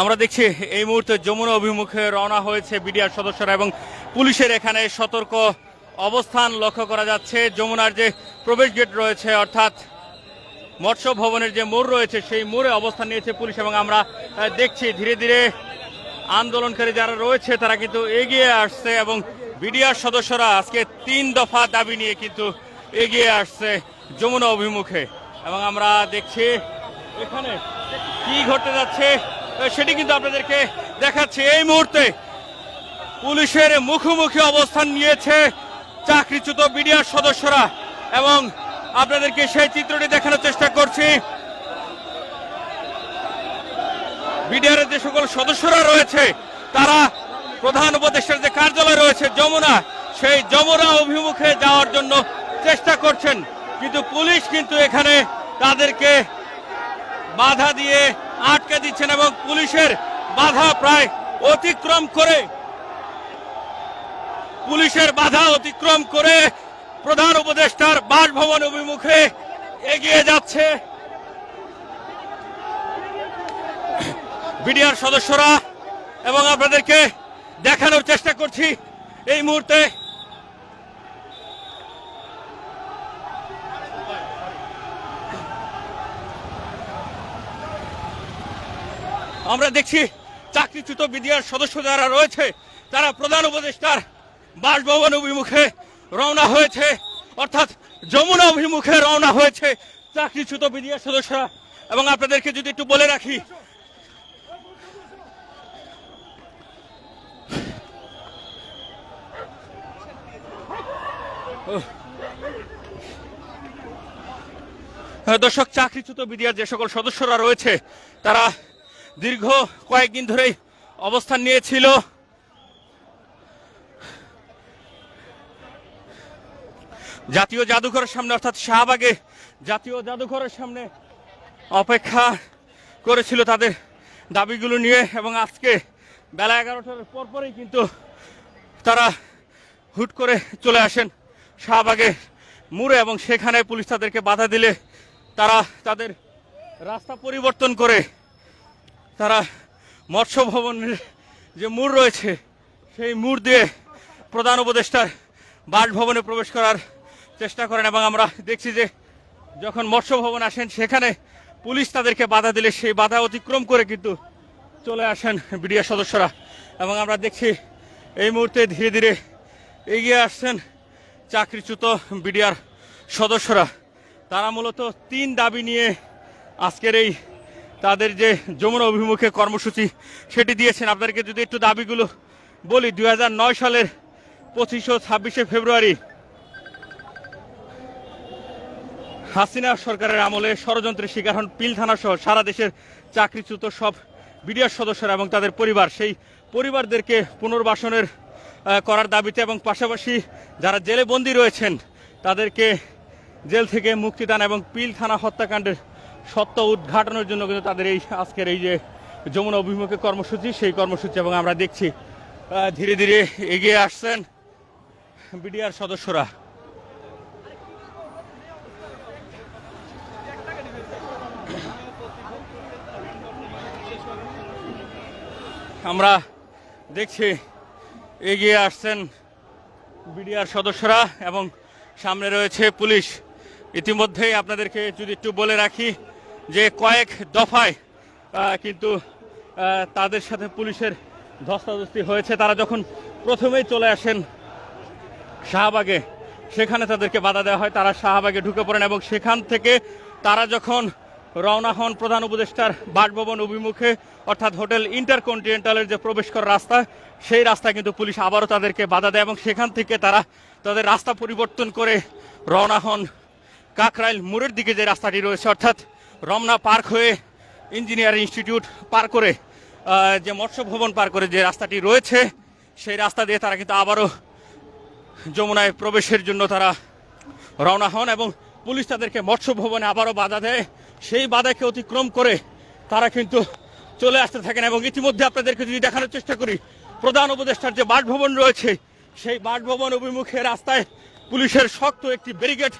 আমরা দেখছি এই মুহূর্তে যমুনা অভিমুখে রওনা হয়েছে বিডিআর সদস্যরা এবং পুলিশের এখানে সতর্ক অবস্থান লক্ষ্য করা যাচ্ছে। যমুনার যে প্রবেশ গেট রয়েছে, অর্থাৎ মৎস্য ভবনের যে মোড় রয়েছে, সেই মোড়ে অবস্থান নিয়েছে পুলিশ এবং আমরা দেখছি ধীরে ধীরে আন্দোলনকারী যারা রয়েছে, তারা কিন্তু এগিয়ে আসছে এবং বিডিআর সদস্যরা আজকে তিন দফা দাবি নিয়ে কিন্তু এগিয়ে আসছে যমুনা অভিমুখে। এবং আমরা দেখছি এখানে কি ঘটতে যাচ্ছে সেটি কিন্তু আপনাদেরকে দেখাচ্ছি। এই মুহূর্তে পুলিশের মুখোমুখি অবস্থান নিয়েছে চাকরিচ্যুত বিডিআর সদস্যরা এবং আপনাদেরকে সেই চিত্রটি দেখানোর চেষ্টা করছি। বিডিআরের যে সকল সদস্যরা রয়েছে, তারা প্রধান উপদেষ্টার যে কার্যালয় রয়েছে, যমুনা, সেই যমুনা অভিমুখে যাওয়ার জন্য চেষ্টা করছেন। কিন্তু পুলিশ কিন্তু এখানে তাদেরকে বাধা দিয়ে আটকে দিচ্ছেন এবং পুলিশের বাধা প্রায় অতিক্রম করে, পুলিশের বাধা অতিক্রম করে প্রধান উপদেষ্টার বাসভবন অভিমুখে এগিয়ে যাচ্ছে। বিডিআর সদস্যরা, এবং আপনাদেরকে দেখানোর চেষ্টা করছি এই মুহূর্তে। আমরা দেখছি চাকরিচ্যুত বিডিআর সদস্য যারা রয়েছে, তারা প্রধান উপদেষ্টার বাসভবন অভিমুখে রওনা হয়েছে। অর্থাৎ যমুনা অভিমুখে রওনা হয়েছে চাকরিচ্যুত বিডিআর সদস্যরা। এবং আপনাদেরকে যদি একটু বলে রাখি, দর্শক, চাকরিচ্যুত বিডিআর যে সকল সদস্যরা রয়েছে, তারা দীর্ঘ কয়েকদিন ধরেই অবস্থান নিয়েছিল। জাতীয় জাদুঘরের সামনে, অর্থাৎ শাহবাগে জাতীয় জাদুঘরের সামনে অপেক্ষা করেছিল তাদের দাবিগুলো নিয়ে এবং আজকে বেলা এগারোটার পরপরই কিন্তু তারা হুট করে চলে আসেন শাহবাগে মুড়ে এবং সেখানে পুলিশ তাদেরকে বাধা দিলে তারা তাদের রাস্তা পরিবর্তন করে তারা মৎস্য ভবনের যে মূর রয়েছে, সেই মূর দিয়ে প্রধান উপদেষ্টার বাসভবনে প্রবেশ করার চেষ্টা করেন এবং আমরা দেখছি যে যখন মৎস্য ভবন আসেন, সেখানে পুলিশ তাদেরকে বাধা দিলে, সেই বাধা অতিক্রম করে কিন্তু চলে আসেন বিডিআর সদস্যরা। এবং আমরা দেখছি এই মুহূর্তে ধীরে ধীরে এগিয়ে আসছেন চাকরিচ্যুত বিডিআর সদস্যরা। তারা মূলত তিন দাবি নিয়ে আজকের এই তাদের যে যমুনা অভিমুখে কর্মসূচি, সেটি দিয়েছেন। আপনাদেরকে যদি একটু দাবিগুলো বলি দু হাজার নয় সালের পঁচিশে ও ছাব্বিশে ফেব্রুয়ারি হাসিনা সরকারের আমলে ষড়যন্ত্রের শিকার হন পিল থানা সহ সারা দেশের চাকরিচ্যুত সব বিডিআর সদস্যরা এবং তাদের পরিবার। সেই পরিবারদেরকে পুনর্বাসনের করার দাবিতে এবং পাশাপাশি যারা জেলে বন্দী রয়েছেন, তাদেরকে জেল থেকে মুক্তিদান এবং পিল থানা হত্যাকাণ্ডের সত্য উদ্ঘাটনের জন্য কিন্তু তাদের এই আজকের এই যে যমুনা অভিমুখে কর্মসূচি, সেই কর্মসূচি এবং আমরা দেখছি ধীরে ধীরে এগিয়ে আসছেন বিডিআর সদস্যরা। আমরা দেখছি এগিয়ে আসছেন বিডিআর সদস্যরা এবং সামনে রয়েছে পুলিশ। ইতিমধ্যেই আপনাদেরকে যদি একটু বলে রাখি যে কয়েক দফায় কিন্তু তাদের সাথে পুলিশের ধস্তাধস্তি হয়েছে। তারা যখন প্রথমেই চলে আসেন শাহবাগে, সেখানে তাদেরকে বাধা দেওয়া হয়। তারা শাহবাগে ঢুকে পড়েন এবং সেখান থেকে তারা যখন রওনা হন প্রধান উপদেষ্টার বাসভবন অভিমুখে, অর্থাৎ হোটেল ইন্টারকন্টিনেন্টালের যে প্রবেশ করার রাস্তা, সেই রাস্তায় কিন্তু পুলিশ আবারও তাদেরকে বাধা দেয় এবং সেখান থেকে তারা তাদের রাস্তা পরিবর্তন করে রওনা হন কাকরাইল মোড়ের দিকে যে রাস্তাটি রয়েছে। অর্থাৎ রমনা পার্ক হয়ে ইঞ্জিনিয়ারিং ইনস্টিটিউট পার করে যে মৎস্য ভবন পার করে যে রাস্তাটি রয়েছে, সেই রাস্তা দিয়ে তারা কিন্তু আবারও যমুনায় প্রবেশের জন্য তারা রওনা হন এবং পুলিশ তাদেরকে মৎস্য ভবনে আবারও বাধা দেয়। সেই বাধাকে অতিক্রম করে তারা কিন্তু চলে আসতে থাকেন এবং ইতিমধ্যে আপনাদেরকে যদি দেখানোর চেষ্টা করি, প্রধান উপদেষ্টার যে বাসভবন রয়েছে, সেই বাসভবন অভিমুখে রাস্তায় পুলিশের শক্ত একটি ব্যারিকেড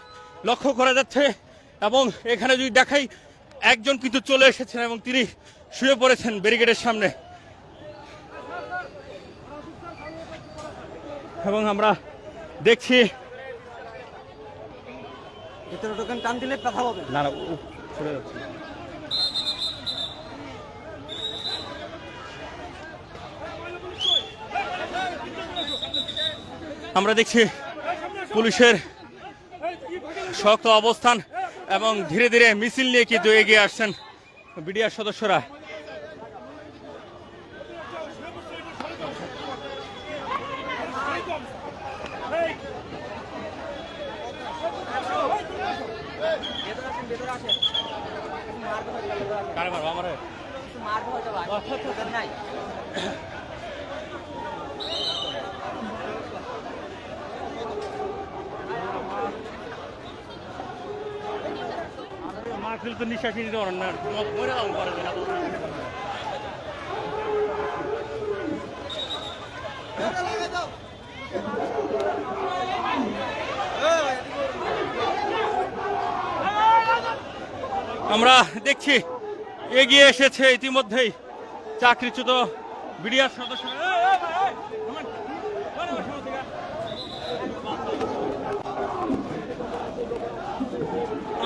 লক্ষ্য করা যাচ্ছে এবং এখানে যদি দেখাই একজন কিন্তু চলে এসেছেন এবং তিনি শুয়ে পড়েছেন ব্যারিকেডের সামনে। এবং আমরা দেখছি ভিতরে ঢোকেন টান দিলে কথা হবে। না না উপ, যাচ্ছে। আমরা দেখছি পুলিশের শক্ত অবস্থান। এবং ধীরে ধীরে মিছিল নিয়ে কিন্তু এগিয়ে আসছেন বিডিআর সদস্যরা। কারে মারবো আমারে মাহফিল তো নিঃশ্বাস নিতে পারেন না। আমরা দেখছি এগিয়ে এসেছে ইতিমধ্যেই চাকরিচ্যুত বিডিআর সদস্যরা এই, এই, ভাই, এই, নামান। নামান, নামান, সামনে থেকে।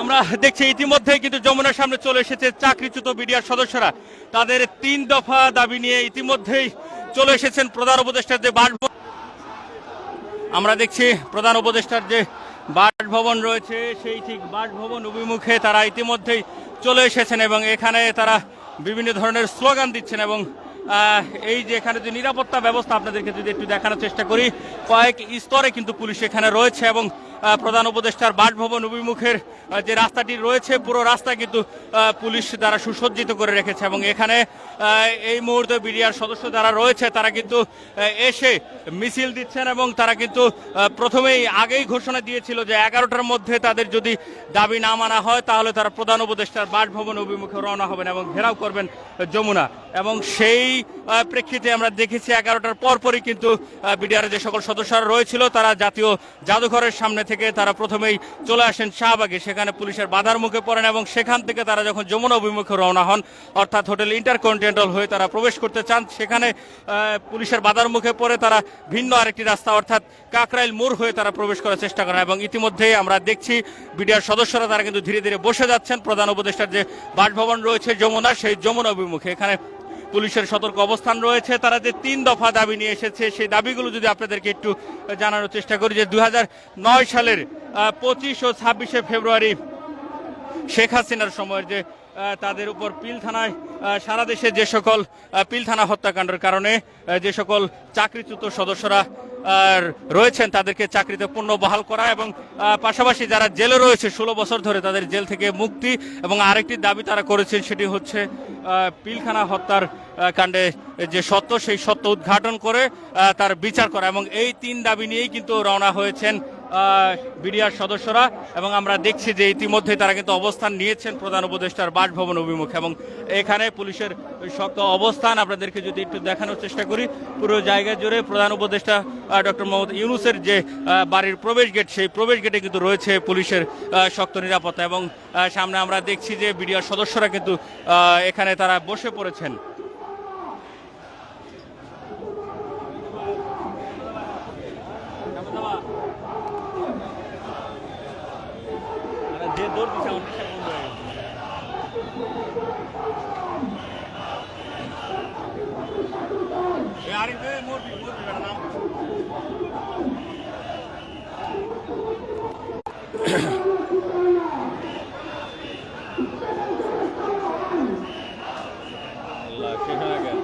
আমরা দেখছি ইতিমধ্যেই কিন্তু যমুনার সামনে চলে এসেছে চাকরিচ্যুত বিডিআর সদস্যরা। তাদের তিন দফা দাবি নিয়ে ইতিমধ্যেই চলে এসেছেন প্রধান উপদেষ্টার যে বাসভবন। আমরা দেখছি প্রধান উপদেষ্টার যে বাসভবন রয়েছে, সেই ঠিক বাসভবন অভিমুখে তারা ইতিমধ্যেই চলে এসেছেন এবং এখানে তারা বিভিন্ন ধরনের স্লোগান দিচ্ছেন এবং এই যে এখানে যে নিরাপত্তা ব্যবস্থা আপনাদেরকে যদি একটু দেখানোর চেষ্টা করি, কয়েক স্তরে কিন্তু পুলিশ এখানে রয়েছে এবং প্রধান উপদেষ্টার বাসভবন অভিমুখের যে রাস্তাটি রয়েছে, পুরো রাস্তা কিন্তু পুলিশ দ্বারা সুসজ্জিত করে রেখেছে এবং এখানে এই মুহূর্তে বিডিআর সদস্য যারা রয়েছে, তারা কিন্তু এসে মিছিল দিচ্ছেন এবং তারা কিন্তু প্রথমেই আগেই ঘোষণা দিয়েছিল যে এগারোটার মধ্যে তাদের যদি দাবি না মানা হয়, তাহলে তারা প্রধান উপদেষ্টার বাসভবন অভিমুখে রওনা হবেন এবং ঘেরাও করবেন যমুনা। এবং সেই প্রেক্ষিতে আমরা দেখেছি এগারোটার পরপরই কিন্তু বিডিআর যে সকল সদস্যরা রয়েছিল, তারা জাতীয় জাদুঘরের সামনে থেকে তারা প্রথমেই চলে আসেন শাহবাগে। সেখানে পুলিশের বাধার মুখে পড়েন এবং সেখান থেকে তারা যখন যমুনা অভিমুখে রওনা হন, অর্থাৎ হোটেল ইন্টারকন্টিনেন্টাল হয়ে তারা প্রবেশ করতে চান, সেখানে পুলিশের বাধার মুখে পড়ে তারা ভিন্ন আরেকটি রাস্তা, অর্থাৎ কাকরাইল মোড় হয়ে তারা প্রবেশ করার চেষ্টা করেন এবং ইতিমধ্যেই আমরা দেখছি বিডিআর সদস্যরা তারা কিন্তু ধীরে ধীরে বসে যাচ্ছেন। প্রধান উপদেষ্টার যে বাসভবন রয়েছে যমুনা সেই যমুনা অভিমুখে। এখানে পুলিশের সতর্ক অবস্থান রয়েছে। তারা যে তিন দফা দাবি নিয়ে এসেছে, সেই দাবিগুলো যদি আপনাদেরকে একটু জানানোর চেষ্টা করি যে দুই হাজার নয় সালের পঁচিশ ও ছাব্বিশে ফেব্রুয়ারি শেখ হাসিনার সময়ের যে তাদের উপর পিল থানায় সারা দেশে যে সকল পিল থানা হত্যাকাণ্ডের কারণে যে সকল চাকরিচ্যুত সদস্যরা রয়েছেন তাদেরকে চাকরিতে পূর্ণ বহাল করা এবং পাশাপাশি যারা জেলে রয়েছে, ষোলো বছর ধরে তাদের জেল থেকে মুক্তি এবং আরেকটি দাবি তারা করেছেন সেটি হচ্ছে পিলখানা হত্যার কাণ্ডে যে সত্য, সেই সত্য উদ্ঘাটন করে তার বিচার করা এবং এই তিন দাবি নিয়েই কিন্তু রওনা হয়েছেন বিডিআর সদস্যরা এবং আমরা দেখছি যে ইতিমধ্যে তারা কিন্তু অবস্থান নিয়েছেন প্রধান উপদেষ্টার বাসভবন অভিমুখে এবং এখানে পুলিশের শক্ত অবস্থান। আপনাদেরকে যদি একটু দেখানোর চেষ্টা করি, পুরো জায়গা জুড়ে প্রধান উপদেষ্টা ডক্টর মোহাম্মদ ইউনুসের যে বাড়ির প্রবেশ গেট, সেই প্রবেশ গেটে কিন্তু রয়েছে পুলিশের শক্ত নিরাপত্তা এবং সামনে আমরা দেখছি যে বিডিআর সদস্যরা কিন্তু এখানে তারা বসে পড়েছেন। দৌড় দিচ্ছে আমার নিঃশ্বাস বন্ধ হয়ে গেছে এ আরেক এ মরবি মরবি নাম আল্লাহ শেষ হয়ে গেল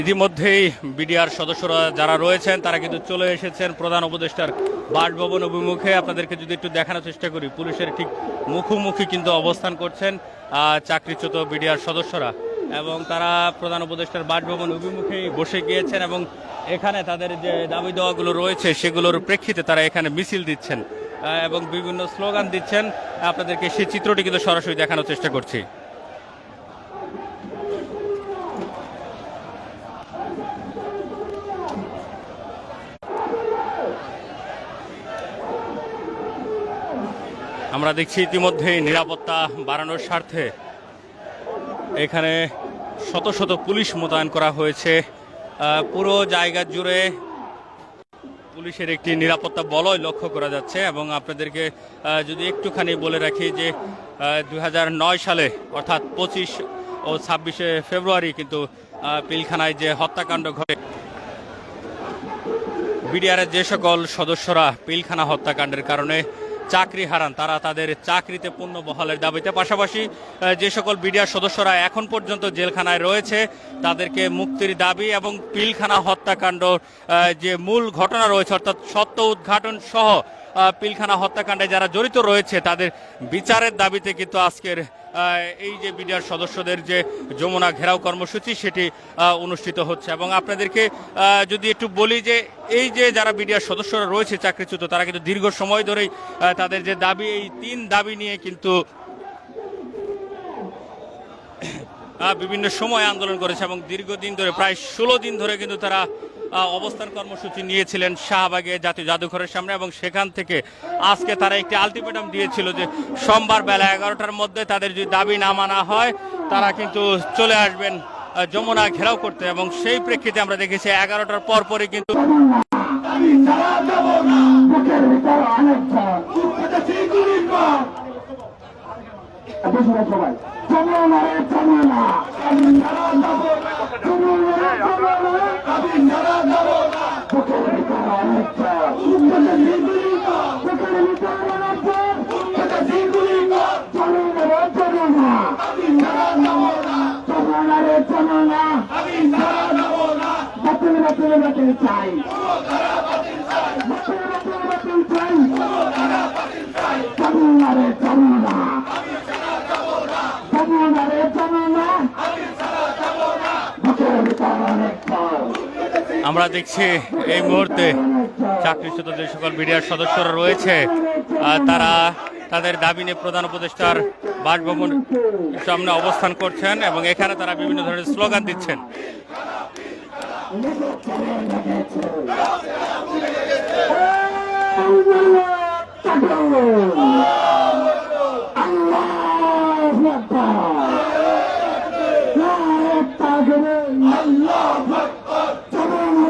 ইতিমধ্যেই বিডিআর সদস্যরা যারা রয়েছেন, তারা কিন্তু চলে এসেছেন প্রধান উপদেষ্টার বাসভবন অভিমুখে। আপনাদেরকে যদি একটু দেখানোর চেষ্টা করি, পুলিশের ঠিক মুখোমুখি কিন্তু অবস্থান করছেন চাকরিচ্যুত বিডিআর সদস্যরা। এবং তারা প্রধান উপদেষ্টার বাসভবন অভিমুখেই বসে গিয়েছেন এবং এখানে তাদের যে দাবি দেওয়াগুলো রয়েছে, সেগুলোর প্রেক্ষিতে তারা এখানে মিছিল দিচ্ছেন এবং বিভিন্ন স্লোগান দিচ্ছেন। আপনাদেরকে সেই চিত্রটি কিন্তু সরাসরি দেখানোর চেষ্টা করছি। আমরা দেখছি ইতিমধ্যেই নিরাপত্তা বাড়ানোর স্বার্থে এখানে শত শত পুলিশ মোতায়েন করা হয়েছে। পুরো জায়গা জুড়ে পুলিশের একটি নিরাপত্তা বলয় লক্ষ্য করা যাচ্ছে এবং আপনাদেরকে যদি একটুখানি বলে রাখি যে দু হাজার নয় সালে, অর্থাৎ পঁচিশ ও ছাব্বিশে ফেব্রুয়ারি কিন্তু পিলখানায় যে হত্যাকাণ্ড ঘটে, বিডিআরের যে সকল সদস্যরা পিলখানা হত্যাকাণ্ডের কারণে চাকরি হারান, তারা তাদের চাকরিতে পূর্ণ বহালের দাবিতে। পাশাপাশি যে সকল বিডিআর সদস্যরা এখন পর্যন্ত জেলখানায় রয়েছে, তাদেরকে মুক্তির দাবি এবং পিলখানা হত্যাকাণ্ড যে মূল ঘটনা রয়েছে, অর্থাৎ সত্য উদ্ঘাটন সহ পিলখানা হত্যাকাণ্ডে যারা জড়িত রয়েছে, তাদের বিচারের দাবিতে কিন্তু আজকের এই যে বিডিআর সদস্যদের যে যমুনা ঘেরাও কর্মসূচি, সেটি অনুষ্ঠিত হচ্ছে। এবং আপনাদেরকে যদি একটু বলি যে এই যে যারা বিডিআর সদস্যরা রয়েছে চাকরিচ্যুত, তারা কিন্তু দীর্ঘ সময় ধরেই তাদের যে দাবি, এই তিন দাবি নিয়ে কিন্তু বিভিন্ন সময় আন্দোলন করেছে এবং দীর্ঘদিন ধরে, প্রায় ষোলো দিন ধরে কিন্তু তারা অবস্থান কর্মসূচি নিয়েছিলেন শাহবাগে জাতীয় জাদুঘরের সামনে এবং সেখান থেকে আজকে তারা একটি আলটিমেটাম দিয়েছিল যে সোমবার বেলা এগারোটার মধ্যে তাদের যদি দাবি না মানা হয়, তারা কিন্তু চলে আসবেন যমুনা ঘেরাও করতে এবং সেই প্রেক্ষিতে আমরা দেখেছি এগারোটার পর পরই কিন্তু সবাই চাই। চাই চলো না রে চলো না চলো না রে চলো না বুকের ভিতর অনেক ঝড় আমরা দেখছি এই মুহূর্তে চাকরিচ্যুত যে সকল বিডিআর সদস্যরা রয়েছে তারা তাদের দাবি নিয়ে প্রধান উপদেষ্টার বাসভবন সামনে অবস্থান করছেন এবং এখানে তারা বিভিন্ন ধরনের স্লোগান দিচ্ছেন।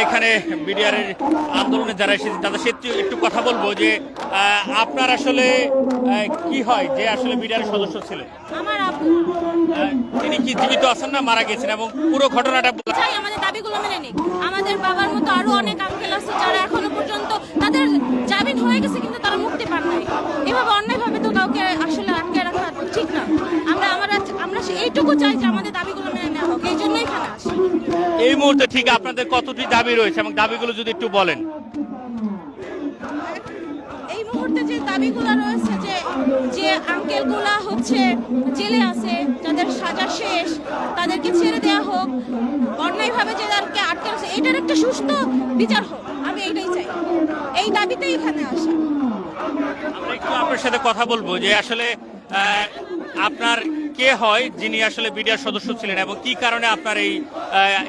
এখানে বিডিআর এর আন্দোলনে যারা এসেছি তাদের সাথে একটু- কথা বলব যে আপনার আসলে কি হয় যে আসলে বিডিআর সদস্য ছিলেন? আমার তিনি কি জীবিত আছেন না মারা গেছেন? এবং পুরো ঘটনাটা আমাদের দাবিগুলো মেনে নিক। আমাদের বাবার মতো আরও অনেক আঙ্কেল আছে যারা এখনও পর্যন্ত তাদের জামিন হয়ে গেছে কিন্তু তারা মুক্তি পান নাই। এভাবে অন্যায়ভাবে তো কাউকে আসলে আটকে রাখা ঠিক না। আমরা আমরা আমরা এইটুকু চাই যে আমাদের দাবিগুলো মেনে নেওয়া হোক এই জন্যই এখানে আসি এই মুহূর্তে ঠিক আপনাদের কতটি দাবি রয়েছে এবং দাবিগুলো যদি একটু বলেন। এই মুহূর্তে যে দাবিগুলো রয়েছে যে যে আঙ্কেলগুলা হচ্ছে জেলে আছে যাদের সাজা শেষ তাদেরকে ছেড়ে দেওয়া হোক অন্যায়ভাবে যাদেরকে আটকে আছে এটার একটা সুস্থ বিচার হোক আমি এইটাই চাই। এই দাবিতেই এখানে আসা। আমরা একটু আপনার সাথে কথা বলব যে আসলে আপনার কে হয় যিনি আসলে বিডিআর সদস্য ছিলেন এবং কি কারণে আপনার এই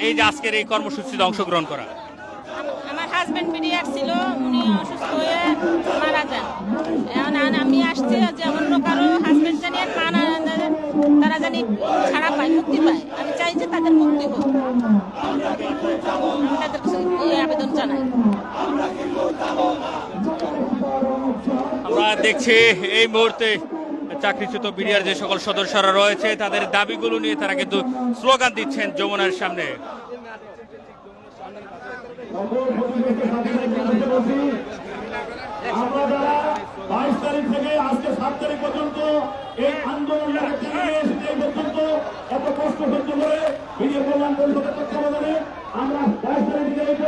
এই যে আজকের এই কর্মসূচিতে অংশগ্রহণ করা আমার হাজবেন্ড বিডিআর ছিল উনি অসুস্থ হয়ে মারা যান। এখন আমি আসছি যে অন্য কারও হাজবেন্ড জানি আর মা তারা জানি ছাড়া পায় মুক্তি পায়। আমি চাই যে তাদের মুক্তি হোক। আমি তাদের আবেদন জানাই। আমরা দেখছি এই মুহূর্তে চাকরিচ্যুত বিডিআর যে সকল সদস্যরা রয়েছে, তাদের দাবিগুলো নিয়ে তারা কিন্তু স্লোগান দিচ্ছেন যমুনার সামনে। আমরা বাইশ তারিখ থেকে আজকে সাত তারিখ পর্যন্ত এই এই পর্যন্ত এত কষ্ট সহ্য করে বিজয় কল্যাণ পরিষদের তত্ত্বাবধানে আমরা